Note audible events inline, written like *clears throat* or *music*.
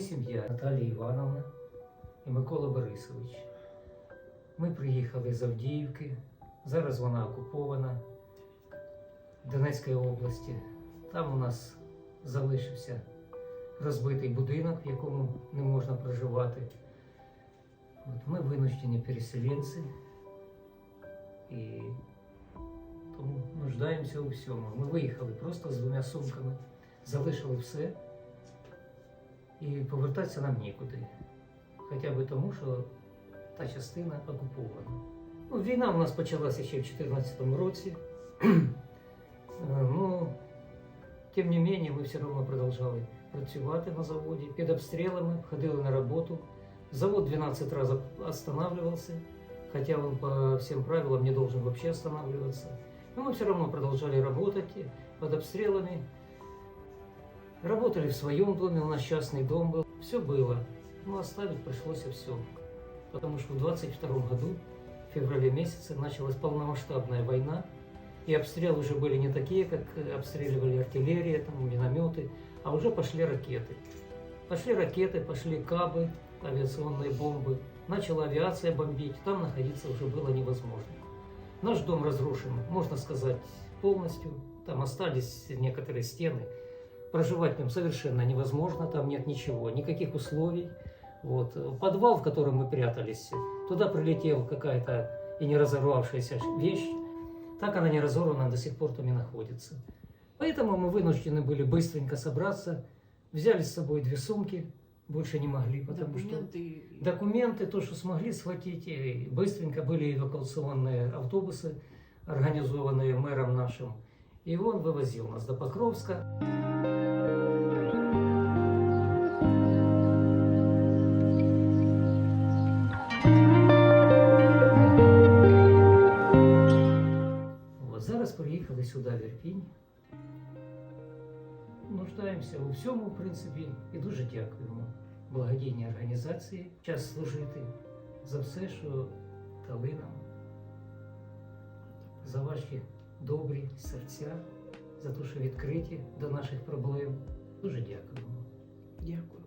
сім'я Наталія Івановна і Микола Борисович. Ми приїхали з Авдіївки. Зараз вона окупована Донецької області. Там у нас залишився розбитий будинок, в якому не можна проживати. От ми винуждені переселенці і тому нуждаємося у всьому. Ми виїхали просто з двома сумками, залишили все і повертатися нам нікуди. Хоча б тому, що та частина окупована. Ну, війна у нас почалася ще в 2014 році. *clears throat* Е, ну, тим не менше, ми все одно продовжували працювати на заводі під обстрілами, ходили на роботу. Завод 12 разів останавливался, хотя он по всем правилам не должен вообще останавливаться. Но мы все равно продолжали работать под обстрелами. Работали в своем доме, у нас частный дом был. Все было. Но оставить пришлось все. Потому что в 22 году, в феврале месяце, началась полномасштабная война. И обстрелы уже были не такие, как обстреливали артиллерия, там, минометы, а уже пошли ракеты. Пошли ракеты, пошли кабы, авиационные бомбы. Начала авиация бомбить, там находиться уже было невозможно. Наш дом разрушен, можно сказать, полностью. Там остались некоторые стены. Проживать в нем совершенно невозможно, там нет ничего, никаких условий. Вот. Подвал, в котором мы прятались, туда прилетела какая-то и не разорвавшаяся вещь. Так она не разорвана, до сих пор там и находится. Поэтому мы вынуждены были быстренько собраться, взяли с собой две сумки, больше не могли, потому что Документы. документы, то, что смогли схватить, и быстренько были эвакуационные автобусы, организованные мэром нашим. И он вывозил нас до Покровска. Приїхали сюди в Нуждаємося у всьому, в принципі, і дуже дякуємо благодійній організації час служити за все, що дали нам, за ваші добрі серця, за те, що відкриті до наших проблем. Дуже дякуємо. Дякую.